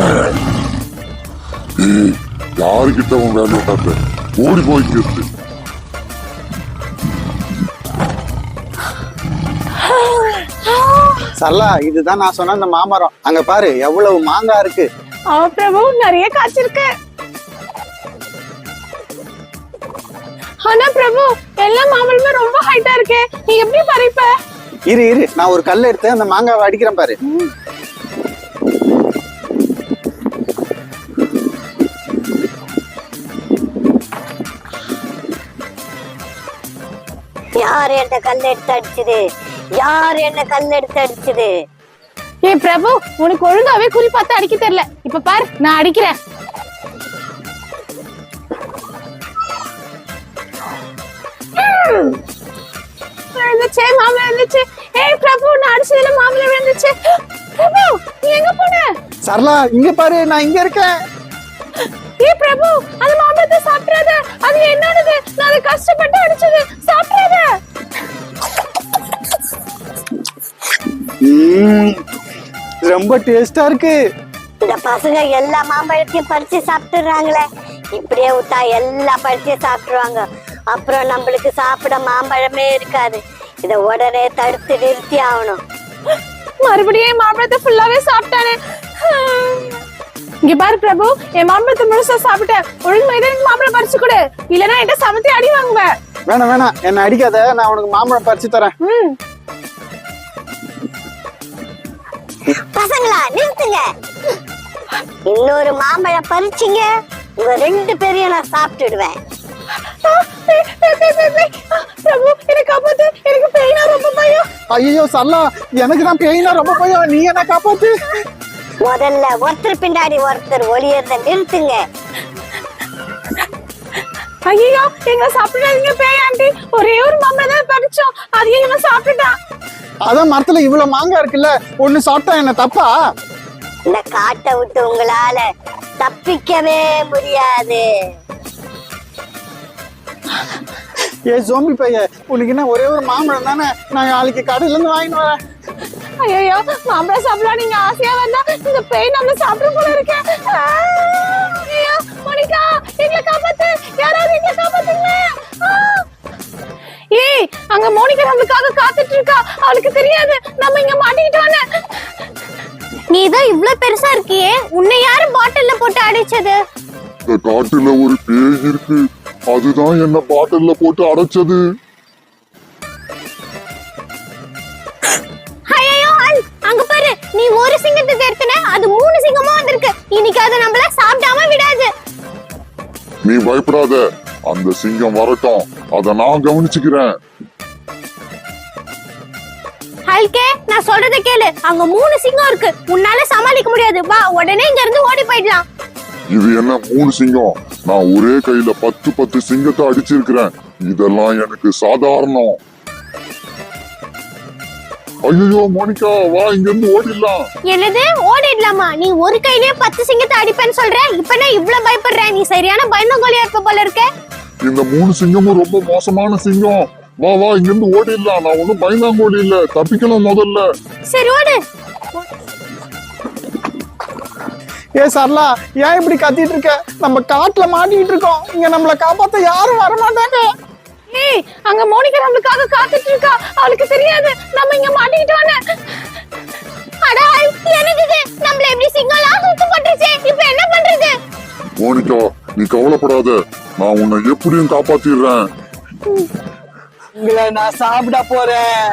ஏய், யாருக்கிட்ட அவன் வேலை காட்ட ஓடி போய்க்கிறது சரளா இதுதான் நான் சொன்ன அந்த மாமரம். அங்க பாரு எவ்வளவு மாங்காய் இருக்கு. பிரபு நிறைய காய்ச்சிருக்கு. ஆனா பிரபு எல்லா மாம்பழமே ரொம்ப ஹைட்டா இருக்கு. நீ எப்படி பறிப்ப? இரு இரு நான் ஒரு கல் எடுத்து அந்த மாங்காவை அடிக்கிறேன் பாரு. யார் என்ன கல் எடுத்து அடிச்சது? யார் என்ன கல் எடுத்து அடிச்சது? ஏய் பிரபு உனக்கு ஒழுங்காவே குறி பார்த்து அடிக்க தெரியல. இப்ப பாரு நான் அடிக்கிறேன். விழுந்துச்சு மாம்பழம் இருந்துச்சு ஏய் பிரபு நான் அடிச்சதுல மாம்பழம் விழுந்துச்சு பிரபு நீ எங்க போன? சரளா இங்க பாரு நான் இங்க இருக்கேன். ஏய் பிரபு அந்த மாம்பழத்தை சாப்பிடாத அது என்னோடது. நான் கஷ்டப்பட்டு அடிச்சது. ரொம்ப டேஸ்டா இருக்கு. இந்த பசங்க எல்லா மாம்பழத்தையும் பறிச்சு சாப்பிட்டுறாங்களே. இப்படியே விட்டா எல்லா பழத்தையும் சாப்பிட்டுருவாங்க. அப்புறம் நம்மளுக்கு சாப்பிட மாம்பழமே இருக்காது. இதை உடனே தடுத்து நிறுத்தி ஆகணும். மறுபடியும் என் மாம்பழத்தை ஃபுல்லாவே சாப்பிட்டானே. இங்க பாரு பிரபு என் மாம்பழத்தை முழுசா சாப்பிட்டேன். ஒழுங்கு எனக்கு மாம்பழம் பறிச்சு கொடு. இல்லனா என்கிட்ட சமத்தி அடி வாங்குவேன். வேணாம் வேணாம். என்ன அடிக்காத. நான் உனக்கு மாம்பழம் பறிச்சு தரேன். பசங்களா நிறுத்துங்க. இன்னொரு மாம்பழம் பறிச்சிங்க. உங்க ரெண்டு பேரையும் நான் சாப்பிட்டுடுவேன். ஐயோ சரளா எனக்கு தான் பேயினா ரொம்ப பயம். நீ என்ன காப்பாத்து. முதல்ல ஒருத்தர் பின்னாடி ஒருத்தர் ஒளியறத நிறுத்துங்க. ஐயோ எங்களை சாப்பிடாதீங்க பேய் ஆண்டி. ஒரே ஒரு மாம்பழம் தான் பறிச்சோம். அதையும் இவன் சாப்பிட்டுட்டான் அதான் மரத்துல இவ்வளவு மாங்காய் இருக்குல்ல ஒண்ணு சாப்பிட்டா என்ன தப்பா? இந்த காட்டை விட்டு உங்களால தப்பிக்கவே முடியாது. ஏ ஜோம்பி பைய உனக்கு என்ன ஒரே ஒரு மாம்பழம் தானே? நான் நாளைக்கு கடையில இருந்து வாங்கிட்டு வரேன். ஐயோ மாம்பழம் சாப்பிடலாம் நீங்க ஆசையா வந்தா இந்த பேய் நம்ம சாப்பிட போல இருக்க. இருக்கா? அவளுக்கு தெரியாது. நம்ம இங்க மாட்டிக்கிட்டோன்னு. நீ தான் இவ்ளோ பெருசா இருக்கியே? உன்னை யாரு பாட்டில்ல போட்டு அடிச்சது? இந்த காட்டுல ஒரு பேய் இருக்கு. அதுதான் என்ன பாட்டில்ல போட்டு அடைச்சது. அங்க பாரு. நீ ஒரு சிங்கத்தை தேர்த்தன அது மூணு சிங்கமா வந்திருக்கு. இன்னைக்கு அது நம்மள சாப்பிடாம விடாது. நீ பயப்படாத. அந்த சிங்கம் வரட்டும். அத நான் கவனிச்சுக்கிறேன். ஹல்கே நான் சொல்றத கேளு. அங்க மூணு சிங்கம் இருக்கு. உன்னால சமாளிக்க முடியாது. வா உடனே இங்க இருந்து ஓடி போயிடலாம். இது என்ன மூணு சிங்கம்? நான் ஒரே கையில பத்து பத்து சிங்கத்தை அடிச்சிருக்கிறேன். இதெல்லாம் எனக்கு சாதாரணம். ஐயோ மோனிகா வா இங்க இருந்து ஓடிடலாம். என்னது? ஓடிடலாமா? நீ ஒரு கையிலேயே பத்து சிங்கத்தை அடிப்பேன்னு சொல்ற? இப்ப என்ன இவ்ளோ பயப்படுற நீ சரியான பயந்தங்கோலியா இருக்க போல இருக்க. இந்த மூணு சிங்கமும் ரொம்ப மோசமான சிங்கம். வா வா இங்க இருந்து ஓடிடலாம். நான் ஒண்ணும் பயந்தாங்கோடி இல்ல தப்பிக்கணும் முதல்ல. சரி ஓடு. ஏ சரளா ஏன் இப்படி கத்திட்டு இருக்க? நம்ம காட்டுல மாட்டிக்கிட்டு இருக்கோம். இங்க நம்மள காப்பாத்த யாரும் வர மாட்டாங்க ஏய் அங்க மோனிகா நம்மளுக்காக காத்துட்டு இருக்கா. அவளுக்கு தெரியாது. நம்ம இங்க மாட்டிக்கிட்டோன்னு. அடா என்னது இது? நம்மள எப்படி சிங்கம்லாம் சுத்து போட்டுருச்சே இப்போ என்ன பண்றது? மோனிகா நீ கவலைப்படாத. நான் உன்னை எப்படியும் காப்பாத்திடுறேன். உங்களை நான் சாப்பிட போறேன்.